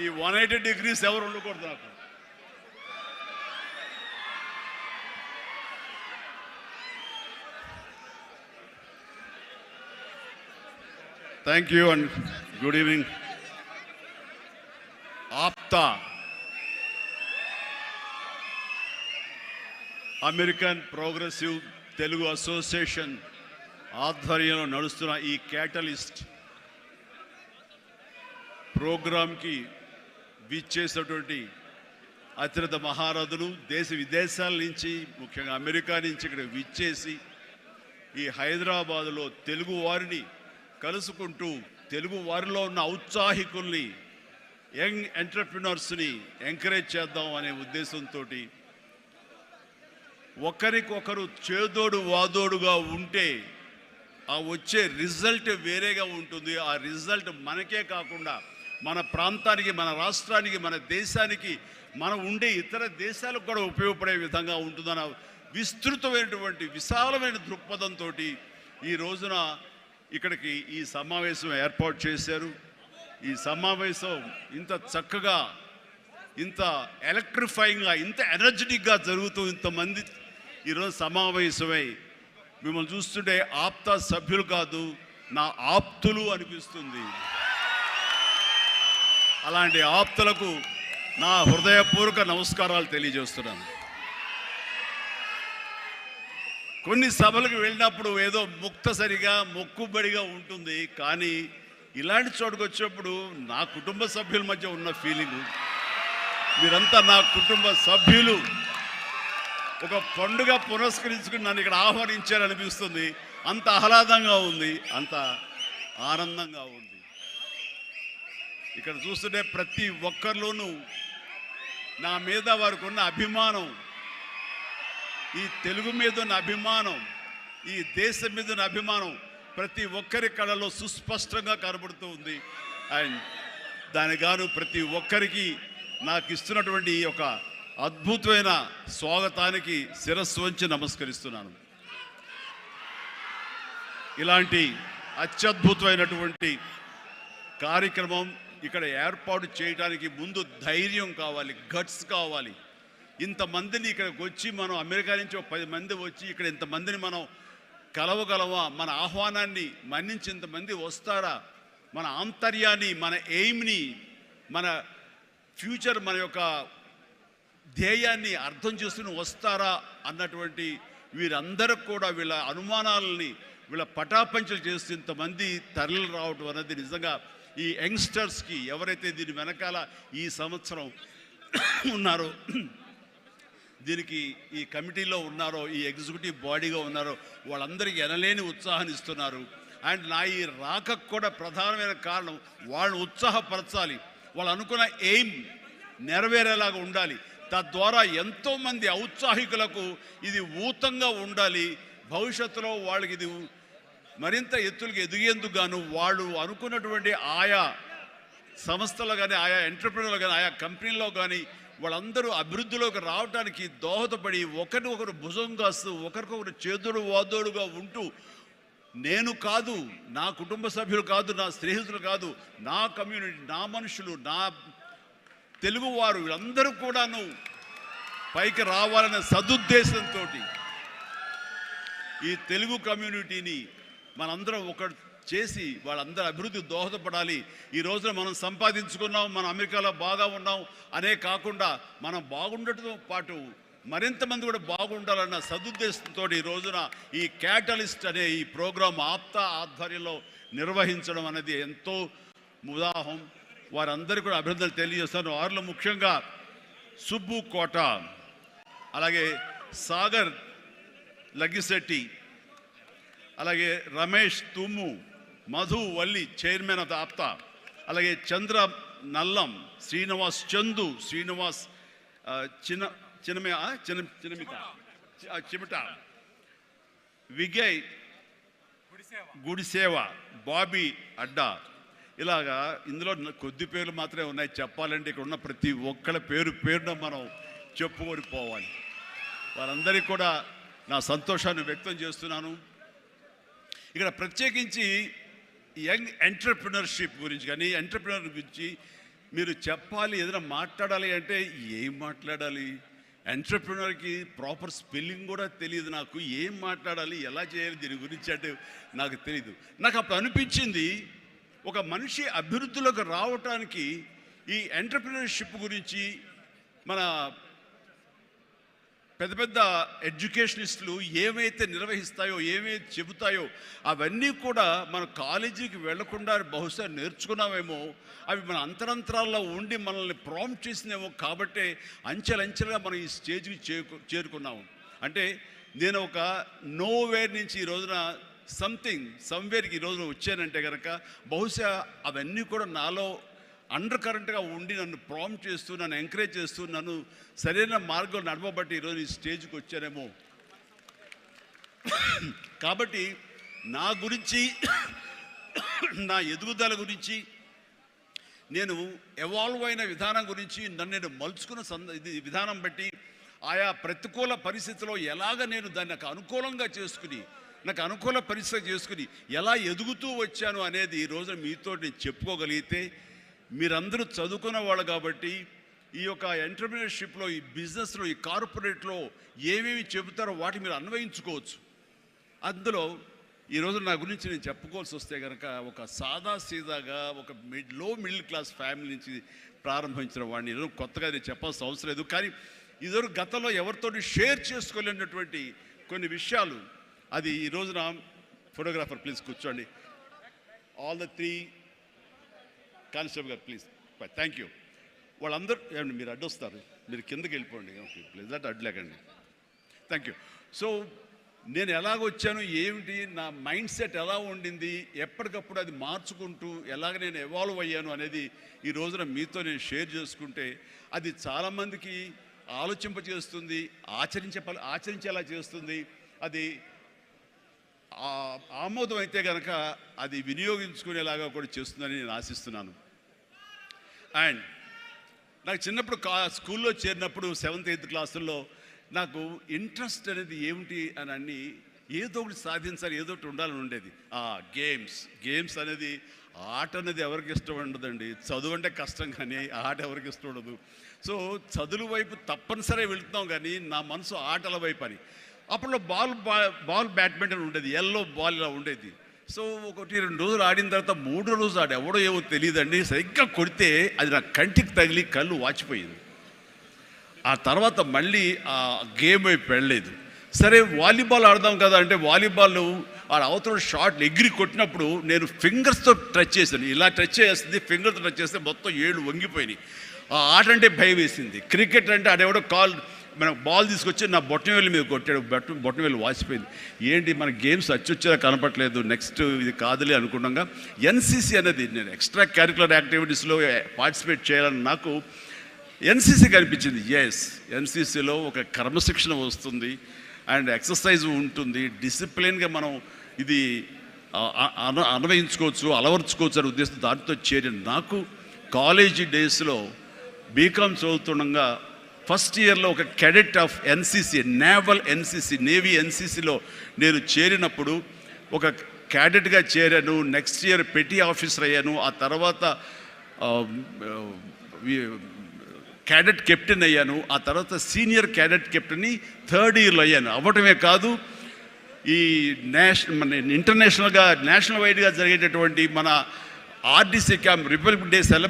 ఈ one eighty degrees ఎవరు ఉండకూడదు నాకు. Thank you and good evening APTA. American progressive Telugu association ఆధ్వర్యంలో నడుస్తున్న ఈ క్యాటలిస్ట్ ప్రోగ్రామ్కి విచ్చేసినటువంటి అత్యంత మహారథులు దేశ విదేశాల నుంచి ముఖ్యంగా అమెరికా నుంచి ఇక్కడ విచ్చేసి ఈ హైదరాబాదులో తెలుగు వారిని కలుసుకుంటూ తెలుగు వారిలో ఉన్న ఔత్సాహికుల్ని యంగ్ ఎంటర్ప్రినర్స్ని ఎంకరేజ్ చేద్దాం అనే ఉద్దేశంతో ఒకరికొకరు చేదోడు వాదోడుగా ఉంటే ఆ వచ్చే రిజల్ట్ వేరేగా ఉంటుంది. ఆ రిజల్ట్ మనకే కాకుండా మన ప్రాంతానికి మన రాష్ట్రానికి మన దేశానికి మనం ఉండే ఇతర దేశాలకు కూడా ఉపయోగపడే విధంగా ఉంటుందన్న విస్తృతమైనటువంటి విశాలమైన దృక్పథంతో ఈ రోజున ఇక్కడికి ఈ సమావేశం ఏర్పాటు చేశారు. ఈ సమావేశం ఇంత చక్కగా ఇంత ఎలక్ట్రిఫైయింగ్గా ఇంత ఎనర్జెటిక్గా జరుగుతూ ఇంతమంది ఈరోజు సమావేశమై మిమ్మల్ని చూస్తుంటే ఆప్త సభ్యులు కాదు నా ఆప్తులు అనిపిస్తుంది. అలాంటి ఆప్తులకు నా హృదయపూర్వక నమస్కారాలు తెలియజేస్తున్నాను. కొన్ని సభలకు వెళ్ళినప్పుడు ఏదో ముక్తసరిగా మొక్కుబడిగా ఉంటుంది. కానీ ఇలాంటి చోటుకు వచ్చినప్పుడు నా కుటుంబ సభ్యుల మధ్య ఉన్న ఫీలింగ్ మీరంతా నా కుటుంబ సభ్యులు. ఒక పండుగ పురస్కరించుకుని నన్ను ఇక్కడ ఆహ్వానించారనిపిస్తుంది. అంత ఆహ్లాదంగా ఉంది అంత ఆనందంగా ఉంది. ఇక్కడ చూస్తుంటే ప్రతి ఒక్కరిలోనూ నా మీద వారికి ఉన్న అభిమానం ఈ తెలుగు మీద ఉన్న అభిమానం ఈ దేశం మీద ఉన్న అభిమానం ప్రతి ఒక్కరి కళలో సుస్పష్టంగా కనబడుతూ ఉంది. అండ్ దానిగాను ప్రతి ఒక్కరికి నాకు ఇస్తున్నటువంటి ఈ యొక్క అద్భుతమైన స్వాగతానికి శిరస్సు వంచి నమస్కరిస్తున్నాను. ఇలాంటి అత్యద్భుతమైనటువంటి కార్యక్రమం ఇక్కడ ఏర్పాటు చేయడానికి ముందు ధైర్యం కావాలి గట్స్ కావాలి. ఇంతమందిని ఇక్కడికి వచ్చి మనం అమెరికా నుంచి ఒక పది మంది వచ్చి ఇక్కడ ఇంతమందిని మనం కలవగలవా మన ఆహ్వానాన్ని మన్నించి ఇంతమంది వస్తారా? మన ఆంతర్యాన్ని మన ఎయిమ్ని మన ఫ్యూచర్ మన యొక్క ధ్యేయాన్ని అర్థం చేసుకుని వస్తారా అన్నటువంటి వీరందరికి కూడా వీళ్ళ అనుమానాలని వీళ్ళ పటాపంచలు చేస్తూ ఇంతమంది తరలి రావటం అనేది నిజంగా ఈ యంగ్స్టర్స్కి ఎవరైతే దీని వెనకాల ఈ సంవత్సరం ఉన్నారో దీనికి ఈ కమిటీలో ఉన్నారో ఈ ఎగ్జిక్యూటివ్ బాడీగా ఉన్నారో వాళ్ళందరికీ ఎనలేని ఉత్సాహాన్ని ఇస్తున్నారు. అండ్ నా ఈ రాకకు కూడా ప్రధానమైన కారణం వాళ్ళని ఉత్సాహపరచాలి. వాళ్ళు అనుకున్న ఎయిమ్ నెరవేరేలాగా ఉండాలి. తద్వారా ఎంతోమంది ఔత్సాహికులకు ఇది ఊతంగా ఉండాలి. భవిష్యత్తులో వాళ్ళకి ఇది మరింత ఎత్తులకు ఎదిగేందుకు గాను వాళ్ళు అనుకున్నటువంటి ఆయా సంస్థలు కానీ ఆయా ఎంటర్ప్రినర్లు కానీ ఆయా కంపెనీల్లో కానీ వాళ్ళందరూ అభివృద్ధిలోకి రావడానికి దోహదపడి ఒకరిని ఒకరు భుజం కాస్తూ ఒకరికొకరు చేదుడు వాదోడుగా ఉంటూ నేను కాదు నా కుటుంబ సభ్యులు కాదు నా స్నేహితులు కాదు నా కమ్యూనిటీ నా మనుషులు నా తెలుగువారు వీళ్ళందరూ కూడాను పైకి రావాలనే సదుద్దేశంతో ఈ తెలుగు కమ్యూనిటీని మనందరం ఒక చేసి వాళ్ళందరూ అభివృద్ధి దోహదపడాలి. ఈ రోజున మనం సంపాదించుకున్నాం మనం అమెరికాలో బాగా ఉన్నాం అనే కాకుండా మనం బాగుండటంతో పాటు మరింతమంది కూడా బాగుండాలన్న సదుద్దేశంతో ఈ రోజున ఈ క్యాటలిస్ట్ అనే ఈ ప్రోగ్రాం ఆప్తా ఆధ్వర్యంలో నిర్వహించడం అనేది ఎంతో ఉదాహం. వారందరికీ కూడా అభినందనలు తెలియజేస్తాను. వారిలో ముఖ్యంగా సుబ్బు కోట అలాగే సాగర్ లగ్గిశెట్టి అలాగే Ramesh Tummu Madhu Valli chairman of the APTA అలాగే చంద్ర నల్లం శ్రీనివాస్ చందు శ్రీనివాస్ చిన్న చిన్నమే ఆ, చిన్న చిన్నమిత చి- ఆ, చిమిట విజయ్ గుడిసేవ బాబీ అడ్డా. ఇలాగా ఇందులో కొద్ది పేర్లు మాత్రమే ఉన్నాయి. చెప్పాలంటే ఇక్కడ ఉన్న ప్రతి ఒక్కళ్ళ పేరు పేరున మనం చెప్పుకొని పోవాలి. వారందరికీ కూడా నా సంతోషాన్ని వ్యక్తం చేస్తున్నాను. ఇక్కడ ప్రత్యేకించి యంగ్ ఎంటర్ప్రినర్షిప్ గురించి కానీ ఎంటర్ప్రినర్ గురించి మీరు చెప్పాలి ఏదైనా మాట్లాడాలి అంటే ఏం మాట్లాడాలి? ఎంటర్ప్రినర్కి ప్రాపర్ స్పెల్లింగ్ కూడా తెలియదు నాకు. ఏం మాట్లాడాలి? ఎలా చేయాలి? దీని గురించి అంటే నాకు తెలియదు నాకు అప్పుడు అనిపించింది ఒక మనిషి అభివృద్ధిలోకి రావటానికి ఈ ఎంటర్ప్రినర్షిప్ గురించి మన పెద్ద పెద్ద ఎడ్యుకేషనిస్టులు ఏమైతే నిర్వహిస్తాయో ఏమైతే చెబుతాయో అవన్నీ కూడా మన కాలేజీకి వెళ్ళకుండా బహుశా నేర్చుకున్నామేమో అవి మన అంతరంతరాల్లో ఉండి మనల్ని ప్రాంప్ట్ చేసినేమో కాబట్టే అంచెలంచెలుగా మనం ఈ స్టేజ్కి చేరుకు చేరుకున్నాము అంటే నేను ఒక నోవేర్ నుంచి ఈ రోజున సంథింగ్ సమ్వేర్కి ఈ రోజున వచ్చానంటే కనుక బహుశా అవన్నీ కూడా నాలో అండర్ కరెంట్గా ఉండి నన్ను ప్రామ్ చేస్తూ నన్ను ఎంకరేజ్ చేస్తూ నన్ను సరైన మార్గంలో నడవబట్టి ఈరోజు ఈ స్టేజ్కి వచ్చానేమో కాబట్టి నా గురించి నా ఎదుగుదల గురించి నేను ఎవాల్వ్ అయిన విధానం గురించి నన్ను నేను మలుచుకున్న సంద ఇది విధానం బట్టి ఆయా ప్రతికూల పరిస్థితిలో ఎలాగ నేను దాన్ని నాకు అనుకూలంగా చేసుకుని నాకు అనుకూల పరిస్థితి చేసుకుని ఎలా ఎదుగుతూ వచ్చాను అనేది ఈ రోజు మీతో నేను చెప్పుకోగలిగితే మీరందరూ చదువుకున్న వాళ్ళు కాబట్టి ఈ యొక్క ఎంటర్ప్రినర్షిప్లో ఈ బిజినెస్లో ఈ కార్పొరేట్లో ఏమేమి చెబుతారో వాటి మీరు అన్వయించుకోవచ్చు. అందులో ఈరోజు నా గురించి నేను చెప్పుకోవాల్సి వస్తే కనుక ఒక సాదా సీదాగా ఒక మిడ్లో మిడిల్ క్లాస్ ఫ్యామిలీ నుంచి ప్రారంభించిన వాడిని ఈరోజు కొత్తగా నేను చెప్పాల్సిన అవసరం లేదు. కానీ ఇదివరకు గతంలో ఎవరితో షేర్ చేసుకోలేనటువంటి కొన్ని విషయాలు. అది ఈ రోజున ఫోటోగ్రాఫర్ ప్లీజ్ కూర్చోండి. ఆల్ ద త్రీ కానిస్టేబుల్ గారు ప్లీజ్. థ్యాంక్ యూ వాళ్ళందరూ ఏమండి మీరు అడ్డొస్తారు. మీరు కిందకి వెళ్ళిపోండి. Okay please. దట్ అడ్లేకండి థ్యాంక్ యూ సో నేను ఎలాగ వచ్చాను ఏమిటి నా మైండ్ సెట్ ఎలా ఉండింది ఎప్పటికప్పుడు అది మార్చుకుంటూ ఎలాగ నేను ఎవాల్వ్ అయ్యాను అనేది ఈ రోజున మీతో నేను షేర్ చేసుకుంటే అది చాలామందికి ఆలోచింపచేస్తుంది ఆచరించే ప- ఆచరించేలా చేస్తుంది. అది ఆమోదం అయితే కనుక అది వినియోగించుకునేలాగా కూడా చేస్తుందని నేను ఆశిస్తున్నాను. అండ్ నాకు చిన్నప్పుడు కా స్కూల్లో చేరినప్పుడు సెవెంత్ ఎయిత్ క్లాసుల్లో నాకు ఇంట్రెస్ట్ అనేది ఏమిటి అని అన్ని ఏదో ఒకటి సాధించాలి ఏదో ఒకటి ఉండాలని ఉండేది. ఆ గేమ్స్ గేమ్స్ అనేది ఆట అనేది ఎవరికి ఇష్టం ఉండదండి. చదువు అంటే కష్టం కానీ ఆట ఎవరికి ఇష్టం ఉండదు. సో చదువు వైపు తప్పనిసరి వెళ్తున్నాం కానీ నా మనసు ఆటల వైపు అని. అప్పట్లో బాల్ బాల్ బ్యాడ్మింటన్ ఉండేది ఎల్లో బాల్ ఇలా ఉండేది. సో ఒకటి రెండు రోజులు ఆడిన తర్వాత మూడో రోజు ఆడు ఎవడో ఏమో తెలియదండి సరిగ్గా కొడితే అది నా కంటికి తగిలి కళ్ళు వాచిపోయింది. ఆ తర్వాత మళ్ళీ ఆ గేమ్ వైపు వెళ్ళలేదు సరే వాలీబాల్ ఆడదాం కదా అంటే వాలీబాల్ వాడు అవతల షాట్ ఎగిరి కొట్టినప్పుడు నేను ఫింగర్స్తో టచ్ చేశాను. ఇలా టచ్ చేస్తుంది ఫింగర్తో టచ్ చేస్తే మొత్తం ఏళ్ళు వంగిపోయినాయి. ఆ ఆట అంటే భయం వేసింది. క్రికెట్ అంటే ఆడెవడో కాల్ మన బాల్ తీసుకొచ్చి నా బొట్టనవేలు మీద కొట్టాడు. బొట్ట బొట్టనవేలు వాసిపోయింది. ఏంటి మన గేమ్స్ అచ్చొచ్చేలా కనపట్లేదు నెక్స్ట్ ఇది కాదులే అనుకున్నాగా. ఎన్సీసీ అనేది నేను ఎక్స్ట్రా క్యారికులర్ యాక్టివిటీస్లో పార్టిసిపేట్ చేయాలని నాకు ఎన్సీసీ కనిపించింది. ఎస్ ఎన్సీసీలో ఒక క్రమశిక్షణ వస్తుంది. అండ్ ఎక్సర్సైజ్ ఉంటుంది. డిసిప్లిన్గా మనం ఇది అన అన్వయించుకోవచ్చు అలవర్చుకోవచ్చు అనే ఉద్దేశం దానితో చేరిన నాకు కాలేజీ డేస్లో బీకామ్ చదువుతుండగా ఫస్ట్ ఇయర్లో ఒక cadet of NCC naval NCC navy ఎన్సీసీలో నేను చేరినప్పుడు ఒక క్యాడెట్గా చేరాను నెక్స్ట్ ఇయర్ పెటీ ఆఫీసర్ అయ్యాను ఆ తర్వాత క్యాడెట్ కెప్టెన్ అయ్యాను ఆ తర్వాత సీనియర్ క్యాడెట్ కెప్టెన్ థర్డ్ ఇయర్లో అయ్యాను. అవ్వటమే కాదు ఈ నేషనల్ మన ఇంటర్నేషనల్గా నేషనల్ వైడ్గా జరిగేటటువంటి మన RDC camp republic day celebrate